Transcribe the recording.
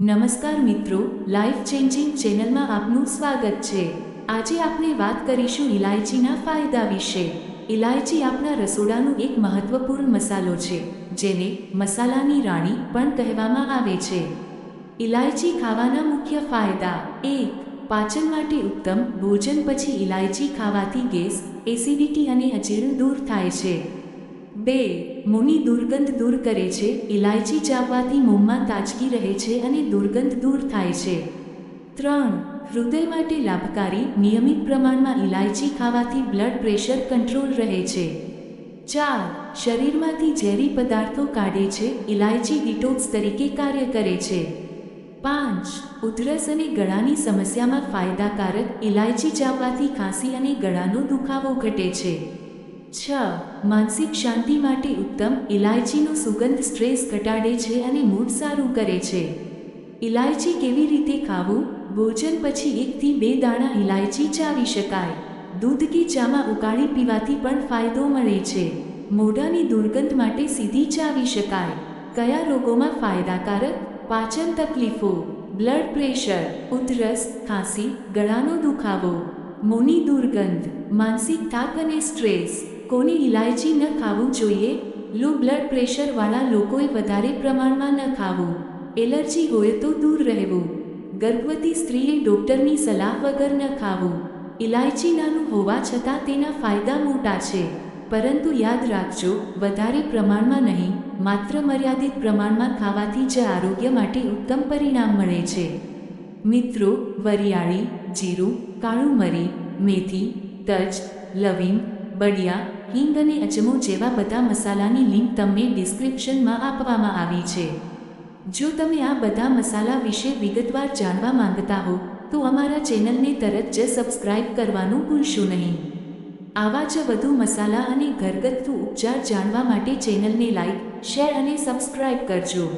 નમસ્કાર મિત્રો life changing ચેનલમાં આપનું સ્વાગત છે. આજે આપણે વાત કરીશું ઇલાયચીના ફાયદા વિશે. ઇલાયચી આપણા રસોડાનું એક મહત્વપૂર્ણ મસાલો છે, જેને મસાલાની રાણી પણ કહેવામાં આવે છે. ઇલાયચી ખાવાના મુખ્ય ફાયદા. એક, પાચન માટે ઉત્તમ ભોજન પછી ઇલાયચી ખાવાથી ગેસ, એસિડિટી અને અજીર્ણ દૂર થાય છે. બે, મોંની દુર્ગંધ દૂર કરે છે ઇલાયચી ચાવવાથી મોંમાં તાજગી રહે છે અને દુર્ગંધ દૂર થાય છે. ત્રણ, હૃદય માટે લાભકારી, નિયમિત પ્રમાણમાં ઇલાયચી ખાવાથી બ્લડ પ્રેશર કંટ્રોલ રહે છે. ચાર, શરીરમાંથી ઝેરી પદાર્થો કાઢે છે ઇલાયચી ડિટોક્સ તરીકે કાર્ય કરે છે. પાંચ, ઉધરસ અને ગળાની સમસ્યામાં ફાયદાકારક ઇલાયચી ચાવવાથી ખાંસી અને ગળાનો દુખાવો ઘટે છે. છ, માનસિક શાંતિ માટે ઉત્તમ ઇલાયચીનો સુગંધ સ્ટ્રેસ ઘટાડે છે અને મૂડ સારું કરે છે. ઇલાયચી કેવી રીતે ખાવું? ભોજન પછી એકથી બે દાણા ઇલાયચી ચાવી શકાય. દૂધ કે ચામાં ઉકાળી પીવાથી પણ ફાયદો મળે છે. મોઢાની દુર્ગંધ માટે સીધી ચાવી શકાય. કયા રોગોમાં ફાયદાકારક? પાચન તકલીફો, બ્લડ પ્રેશર, ઉધરસ, ખાંસી, ગળાનો દુખાવો, મોની દુર્ગંધ, માનસિક થાક અને સ્ટ્રેસ. કોને ઇલાયચી ન ખાવું જોઈએ? લો બ્લડ પ્રેશરવાળા લોકોએ વધારે પ્રમાણમાં ન ખાવું. એલર્જી હોય તો દૂર રહેવું. ગર્ભવતી સ્ત્રીએ ડૉક્ટરની સલાહ વગર ન ખાવું. ઇલાયચી નાનું હોવા છતાં તેના ફાયદા મોટા છે. પરંતુ યાદ રાખજો, વધારે પ્રમાણમાં નહીં, માત્ર મર્યાદિત પ્રમાણમાં ખાવાથી જ આરોગ્ય માટે ઉત્તમ પરિણામ મળે છે. મિત્રો, વરિયાળી, જીરું, કાળું મરી, મેથી, તજ, લવિંગ બળિયા હિંગ અને અજમો જેવા બધા મસાલાની લિંક તમને ડિસ્ક્રિપ્શનમાં આપવામાં આવી છે. જો તમે આ બધા મસાલા વિશે વિગતવાર જાણવા માંગતા હો, તો અમારા ચેનલને તરત જ સબસ્ક્રાઇબ કરવાનું ભૂલશો નહીં. આવા જ વધુ મસાલા અને ઘરગથ્થુ ઉપચાર જાણવા માટે ચેનલને લાઇક, શેર અને સબસ્ક્રાઇબ કરજો.